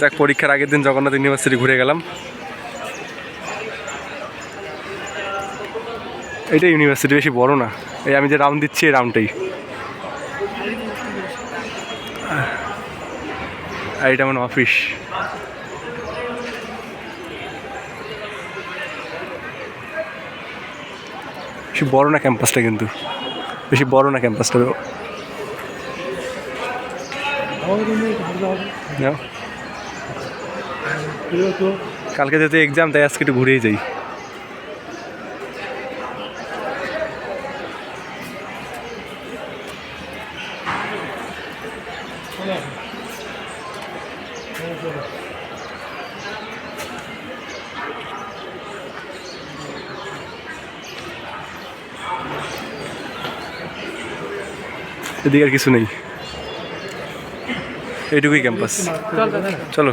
যাক, পরীক্ষার আগের দিন জগন্নাথ ইউনিভার্সিটি ঘুরে গেলাম। এটা ইউনিভার্সিটি, বেশি বড় না। এই আমি যে রাউন্ড দিচ্ছি, এই রাউন্ডটাই। আর এটা আমার অফিস। বেশি বড় না ক্যাম্পাসটা কিন্তু। বেশি বড় না ক্যাম্পাসটা। কালকে যেহেতু এক্সাম তাই আজকে একটু ঘুরেই যাই। এদিকে আর কিছু নেই। এইটুকুই ক্যাম্পাস চলো।